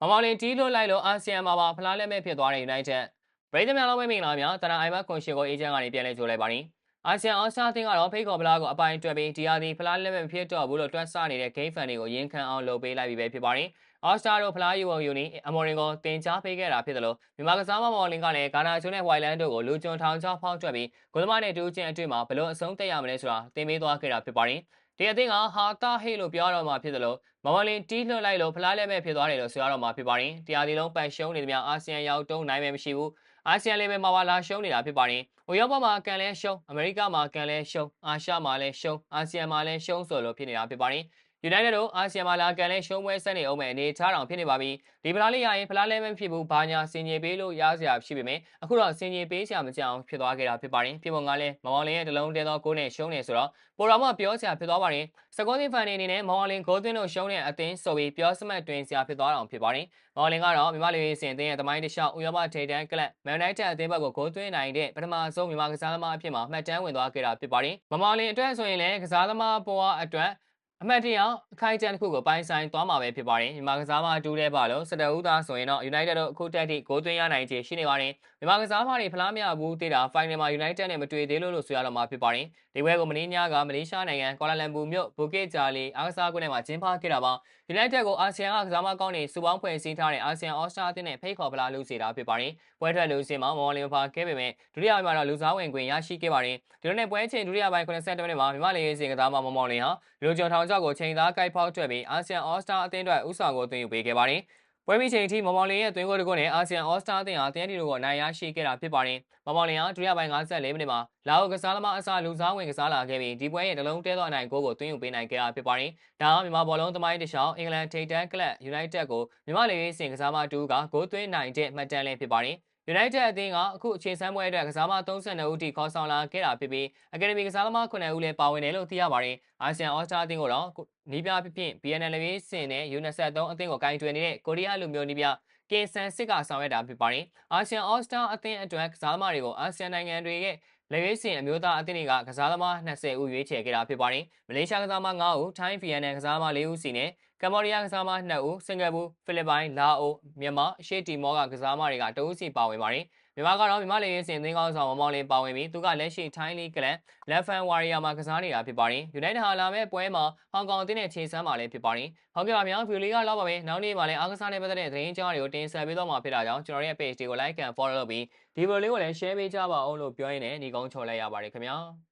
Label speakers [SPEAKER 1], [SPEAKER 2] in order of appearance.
[SPEAKER 1] မမောင်လင်တီးလွတ်လိုက်လို့အာဆီယံမှာပါဖလားလက်မဲ့ဖြစ်သွားတဲ့ United ပရိသတ်များလုံးပဲမင်္ဂလာများတနအိုင်မတ်ကွန်ရှင်ကိုအေဂျင့်ကနေပြန်လဲကြိုလိုက်ပါရင်အာဆီယံအော်စတာတင်ကတော့ဖိတ်ခေါ်ဖလားကိုအပိုင်တွက်ပြီးဒီယာဒီဖလားလက်မဲ့ဖြစ်တော့ဘူးလို့တွက်ဆနေတဲ့ game fan တွေကိုရင်းခံအောင်လုပ်ပေးလိုက်ပြီးပဲဖြစ်ပါတယ်အော်စတာတို့ဖလားယူဝယူနီအမော်ရင်ကိုတင်ကြားပေးခဲ့တာဖြစ်တယ်လို့မြန်မာကစားမမော်လင်ကလည်းဂါနာကျွန်းနဲ့ဝိုင်လန်တို့ကိုလူကျွန်းထောင်ချောက်ဖောက်ထွက်ပြီးဂိုလမနဲ့တူးချင်းအတွေ့မှာဘလို့အဆုံးတက်ရမလဲဆိုတာတင်ပေးသွားခဲ့တာဖြစ်ပါတယ် ဒီအသင်းကဟာတာဟေလို့ပြောတော့မှာဖြစ်တယ်လို့မမလင်တီးလွှတ်လိုက်လို့ဖလားလဲမဲ့ဖြစ်သွားတယ်လို့ဆိုရတော့မှာဖြစ်ပါတယ်တရားဒီလုံးပတ်ရှုံးနေသမျှအာဆီယံရောက်တုံးနိုင်မယ်မရှိဘူးအာဆီယံလေးပဲမှာပါလာရှုံးနေတာဖြစ်ပါတယ်။ဥရောပမှာကန်လဲရှုံးအမေရိကမှာကန်လဲရှုံးအာရှမှာလည်းရှုံးအာဆီယံမှာလည်းရှုံးဆိုလို့ဖြစ်နေတာဖြစ်ပါတယ်။ United တို့အာဆီယံမှာလာကန်လဲရှုံးပွဲဆက်နေအောင်မဲ့အနေထားတောင်ဖြစ်နေပါပြီဒီဖလားလေးရရင်ဖလားလဲမဖြစ်ဘူးဘာညာစင်ကြီးပေးလို့ရစရာရှိပေမဲ့အခုတော့စင်ကြီးပေးစရာမကြောင်ဖြစ်သွားခဲ့တာဖြစ်ပါတယ်ပြည်ပုံကလည်းမမောင်လင်းရဲ့တလုံးတဲသောကိုးနဲ့ရှုံးနေဆိုတော့ပေါ်တော်မှပြောစရာဖြစ်သွားပါတယ်စကောတင်ဖန်နေအနေနဲ့မောင်လင်းဂိုးသွင်းလို့ရှုံးတဲ့အသင်းဆိုပြီးပြောစမှတ်တွင်စရာဖြစ်သွားအောင်ဖြစ်ပါတယ်မောင်လင်းကတော့မြန်မာလူရေးစင်အသင်းရဲ့တမိုင်းတစ်လျှောက်ဥရောပထိပ်တန်းကလပ်မန်နိုင်တက်အသင်းဘက်ကိုဂိုးသွင်းနိုင်တဲ့ပထမဆုံးမြန်မာကစားသမားအဖြစ်မှာမှတ်တမ်းဝင်သွားခဲ့တာဖြစ်ပါတယ်မမောင်လင်းအတွက်ဆိုရင်လည်းကစားသမားပေါ်အတွက် အမှတ်တရအခိုင်အတန့်တစ်ခုကိုပိုင်းဆိုင်သွားမှာပဲဖြစ်ပါတယ်မြန်မာကစားမအတူတဲ့ပါလို့စတဦးသားဆိုရင်တော့ United တို့အခုတက်ထိဂိုးသွင်းရနိုင်ခြေရှိနေပါတယ်မြန်မာကစားမတွေဖလားမရဘူးတေးတာ Final မှာ United နဲ့မတွေ့သေးလို့လို့ဆိုရတော့မှာဖြစ်ပါတယ်ဒီဘွဲကိုမင်းညကမလေးရှားနိုင်ငံကွာလာလမ်ပူမြို့ဘူကေဂျာလီအားကစားကွင်းထဲမှာကျင်းပခဲ့တာပါ United ကိုအာဆီယံကကစားမကောင်းတွေစုပေါင်းဖွဲ့စည်းထားတဲ့အာဆီယံအော်စတာအသင်းနဲ့ဖိတ်ခေါ်ဖလားလူစီတာဖြစ်ပါတယ်ပွဲထွက်လူစီမှာမော်လီဖာခဲ့ပေမဲ့ဒုတိယပိုင်းမှာတော့လူစားဝင်ခွင့်ရရှိခဲ့ပါတယ်ဒီလိုနဲ့ပွဲချိန်ဒုတိယပိုင်း90မိနစ်မှာမြန်မာလေရေးစင်ကစားမမော်မော်လီဟာလူကျော်ထောင်ကျောက်ကိုချိန်သားကိုက်ဖောက်ထွက်ပြီးအာဆီယံအော်စတာအသင်းအတွက်ဥဆောင်ကိုသွင်းယူပေးခဲ့ပါတယ်ပွဲပြီးချိန်အထိမော်မော်လင်ရဲ့သွင်းကိုတကုတ်နဲ့အာဆီယံအော်စတာအသင်းဟာတင်းတီတို့ကိုနိုင်ရရှိခဲ့တာဖြစ်ပါတယ်။မော်မော်လင်ဟာဒုတိယပိုင်း54မိနစ်မှာလာအိုကစားသမားအစားလူစားဝင်ကစားလာခဲ့ပြီးဒီပွဲရဲ့တလုံးတဲသောအနိုင်ကိုကိုသွင်းယူပေးနိုင်ခဲ့တာဖြစ်ပါတယ်။ဒါဟာမြန်မာဘောလုံးသမိုင်းတစ်လျှောက်အင်္ဂလန်ထိပ်တန်းကလပ် United ကိုမြန်မာလေရေးစင်ကစားမတူကဂိုးသွင်းနိုင်တဲ့မှတ်တမ်းလေးဖြစ်ပါတယ်။ United အသင်းကအခုအခြေဆန်းပွဲအတွက်ကစားမ32ဦးထိခေါ်ဆောင်လာခဲ့တာဖြစ်ပြီး Academy ကစားသမား9ဦးလည်းပါဝင်တယ်လို့သိရပါတယ်။အာဆီယံအော်စတာအသင်းကိုတော့နီးပြဖြစ်ဖြစ် BNL ရေးစင်နဲ့ U23 အသင်းကိုကင်တွယ်နေတဲ့ကိုရီးယားလူမျိုးနီးပြကင်ဆန်စစ်ကဆောင်ရွက်တာဖြစ်ပါတယ်။အာဆီယံအော်စတာအသင်းအတွက်ကစားသမားတွေကိုအာဆီယံနိုင်ငံတွေရဲ့လက်ရွေးစင်အမျိုးသားအသင်းတွေကကစားသမား20ဦးရွေးချယ်ခဲ့တာဖြစ်ပါတယ်။မလေးရှားကစားသမား9ဦး၊ထိုင်းဗီယက်နမ်ကစားသမား4ဦးစီနဲ့ ကမ္ဘောဒီးယားကစားသမား2ဦး၊စင်ကာပူ၊ဖိလစ်ပိုင်၊လာအို၊မြန်မာ၊ရှေ့တီမောကကစားသမားတွေကတဦးစီပါဝင်ပါတယ်။မြန်မာကတော့မြန်မာလေရင်စင်သင်းကောင်းဆောင်မမောင်လင်းပါဝင်ပြီးသူကလက်ရှိထိုင်းလီကလန်လက်ဖန်ဝါရီယာမှာကစားနေတာဖြစ်ပါတယ်။ United ဟာလာမဲ့ပွဲမှာဟောင်ကောင်အသင်းနဲ့ခြေစမ်းမှာလည်းဖြစ်ပါတယ်။ဟုတ်ကဲ့ပါများဗီဒီယိုလေးကလောက်ပါပဲ။နောက်နေ့မှာလည်းအားကစားနဲ့ပတ်သက်တဲ့သတင်းကြားတွေကိုတင်ဆက်ပေးတော့မှာဖြစ်တာကြောင့်ကျွန်တော်ရဲ့ page တွေကို like and follow လုပ်ပြီးဒီဗီဒီယိုလေးကိုလည်း share ပေးကြပါအောင်လို့ပြောရင်းနဲ့ညီကုန်းချော်လိုက်ရပါတယ်ခင်ဗျာ။